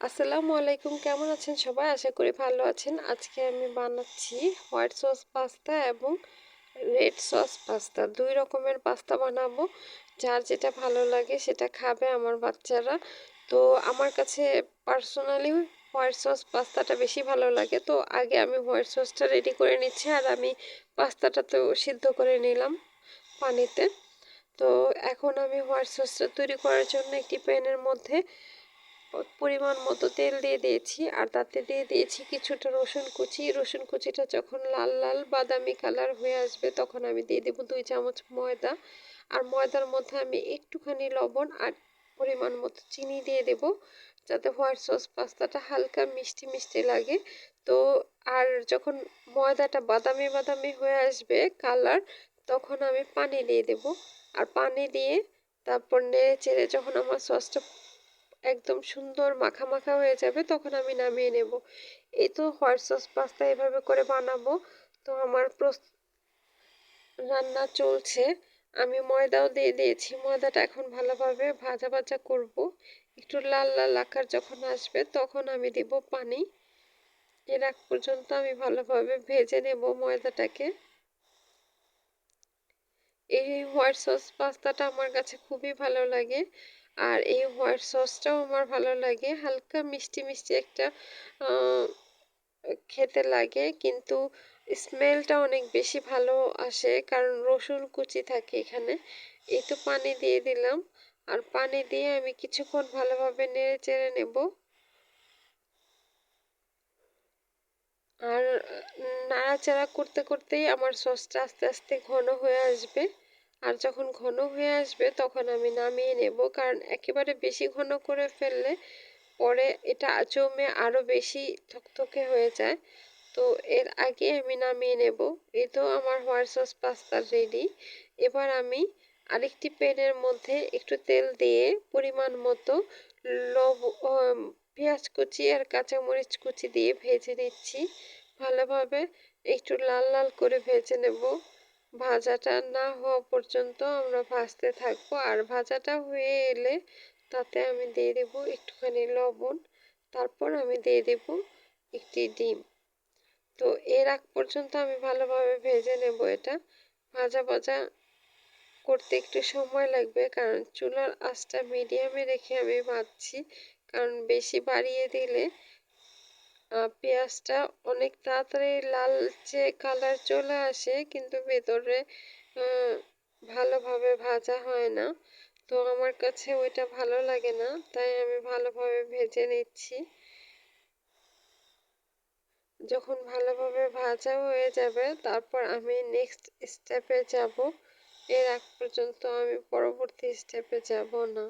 আসসালামু আলাইকুম, কেমন আছেন সবাই? আশা করি ভালো আছেন। আজকে আমি বানাচ্ছি হোয়াইট সস পাস্তা এবং রেড সস পাস্তা। দুই রকমের পাস্তা বানাবো। যার যেটা ভালো লাগে সেটা খাবে আমার বাচ্চারা। তো আমার কাছে পার্সোনালি হোয়াইট সস পাস্তাটা বেশি ভালো লাগে। তো আগে আমি হোয়াইট সসটা রেডি করে নিচ্ছি আর আমি পাস্তাটা তো সিদ্ধ করে নিলাম পানিতে। তো এখন আমি হোয়াইট সসটা তৈরি করার জন্য একটি প্যানের মধ্যে পরিমাণ মতো তেল দিয়ে দিয়েছি, আর তাতে দিয়ে দিয়েছি কিছুটা রসুন কুচি। রসুন কুচিটা যখন লাল লাল বাদামি কালার হয়ে আসবে, তখন আমি দিয়ে দেবো দুই চামচ ময়দা। আর ময়দার মধ্যে আমি একটুখানি লবণ আর পরিমাণ মতো চিনি দিয়ে দেব, যাতে হোয়াইট সস পাস্তাটা হালকা মিষ্টি মিষ্টি লাগে। তো আর যখন ময়দাটা বাদামি বাদামি হয়ে আসবে কালার, তখন আমি পানি দিয়ে দেব। আর পানি দিয়ে তারপর নেড়ে চেড়ে যখন আমার সসটা একদম সুন্দর মাখা মাখা হয়ে যাবে, তখন আমি নামিয়ে নেব। এই তো হোয়াইট সস পাস্তা এভাবে করে বানাবো। তো আমার রান্না চলছে। আমি ময়দাও দিয়ে দিয়েছি। ময়দাটা এখন ভালোভাবে ভাজা ভাজা করব। একটু লাল লাল আকার যখন আসবে, তখন আমি দেব পানি। এর আগ পর্যন্ত আমি ভালোভাবে ভেজে নেব ময়দাটাকে। এই হোয়াইট সস পাস্তাটা আমার কাছে খুবই ভালো লাগে। আর এই হোয়াইট সসটাও আমার ভালো লাগে। হালকা মিষ্টি মিষ্টি একটা খেতে লাগে, কিন্তু স্মেলটা অনেক বেশি ভালো আসে, কারণ রসুন কুচি থাকে এখানে। এই তো পানি দিয়ে দিলাম। আর পানি দিয়ে আমি কিছুক্ষণ ভালোভাবে নেড়ে চেড়ে নেব। আর নাড়াচাড়া করতে, করতেই আমার সসটা আস্তে আস্তে ঘন হয়ে আসবে। আর যখন ঘন হয়ে আসবে তখন আমি নামিয়ে নেব। কারণ একেবারে বেশি ঘন করে ফেললে পরে এটা জমে আরও বেশি থকথকে হয়ে যায়। তো এর আগে আমি নামিয়ে নেব। এই তো আমার হোয়াইট সস পাস্তা রেডি এবার আমি আরেকটি প্যানের মধ্যে একটু তেল দিয়ে পরিমাণ মতো লব পেঁয়াজ কুচি আর কাঁচামরিচ কুচি দিয়ে ভেজে নিচ্ছি। ভালোভাবে একটু লাল লাল করে ভেজে নেব। ভাজাটা না হওয়া পর্যন্ত আমরা ভাজতে থাকব। আর ভাজাটা হয়ে এলে তাতে আমি দিয়ে দেব একটুখানি লবণ, তারপর আমি দিয়ে দেব একটি ডিম। তো এর আগ পর্যন্ত আমি ভালোভাবে ভেজে নেব এটা। ভাজা ভাজা করতে একটু সময় লাগবে কারণ চুলার আঁচটা মিডিয়ামে রেখে আমি ভাজছি, কারণ বেশি বাড়িয়ে দিলে পেঁয়াজটা অনেক তাড়াতাড়ি লালচে কালার চলে আসে, কিন্তু ভেতরে ভালোভাবে ভাজা হয় না। তো আমার কাছে ওইটা ভালো লাগে না, তাই আমি ভালোভাবে ভেজে নিচ্ছি। যখন ভালোভাবে ভাজা হয়ে যাবে, তারপর আমি নেক্সট স্টেপে যাব। এর আগ পর্যন্ত আমি পরবর্তী স্টেপে যাব না।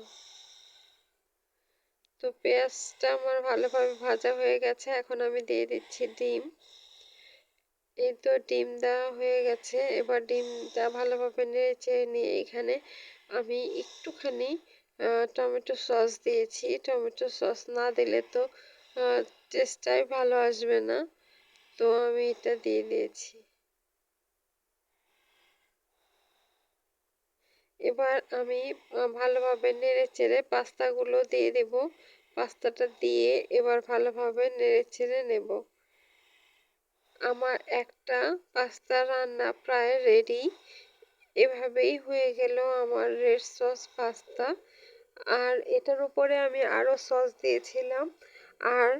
তো পেঁয়াজটা আমার ভালোভাবে ভাজা হয়ে গেছে। এখন আমি দিয়ে দিচ্ছি ডিম। এই তো ডিম দেওয়া হয়ে গেছে। এবার ডিমটা ভালোভাবে নেড়ে নিয়ে এখানে আমি একটুখানি টমেটো সস দিয়েছি। টমেটো সস না দিলে তো টেস্টটাই ভালো আসবে না। তো আমি এটা দিয়ে দিয়েছি। এবার আমি ভালোভাবে নেড়ে চেড়ে পাস্তাগুলো দিয়ে দেব। পাস্তাটা দিয়ে এবার ভালোভাবে নেড়ে চেড়ে নেব। আমার একটা পাস্তা রান্না প্রায় রেডি এভাবেই হয়ে গেল আমার রেড সস পাস্তা। আর এটার উপরে আমি আরও সস দিয়েছিলাম আর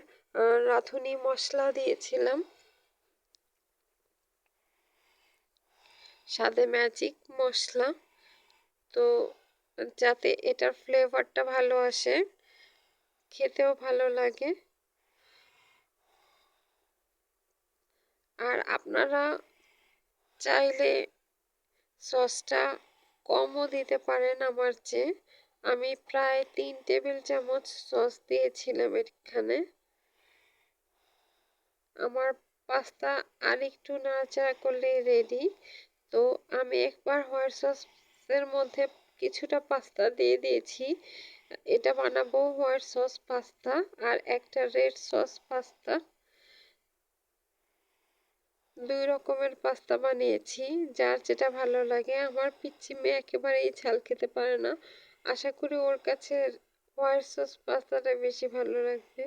রাঁধুনি মশলা দিয়েছিলাম। সাদে ম্যাজিক মশলা। তো যাতে এটার ফ্লেভারটা ভালো আসে, খেতেও ভালো লাগে। আর আপনারা চাইলে সসটা কমও দিতে পারেন আমার চেয়ে। আমি প্রায় তিন টেবিল চামচ সস দিয়েছিলাম এখানে। আমার পাস্তা আর একটু নাড়াচাড়া করলেই রেডি তো আমি একবার হোয়াইট সসের মধ্যে কিছুটা পাস্তা দিয়ে দিয়েছি। এটা বানাবো হোয়াইট সস পাস্তা আর একটা রেড সস পাস্তা। দুই রকমের পাস্তা বানিয়েছি। যার যেটা ভালো লাগে, আমার পিচ্ছি মেয়ে একেবারেই ঝাল খেতে পারে না। আশা করি ওর কাছে হোয়াইট সস পাস্তাটা বেশি ভালো লাগবে।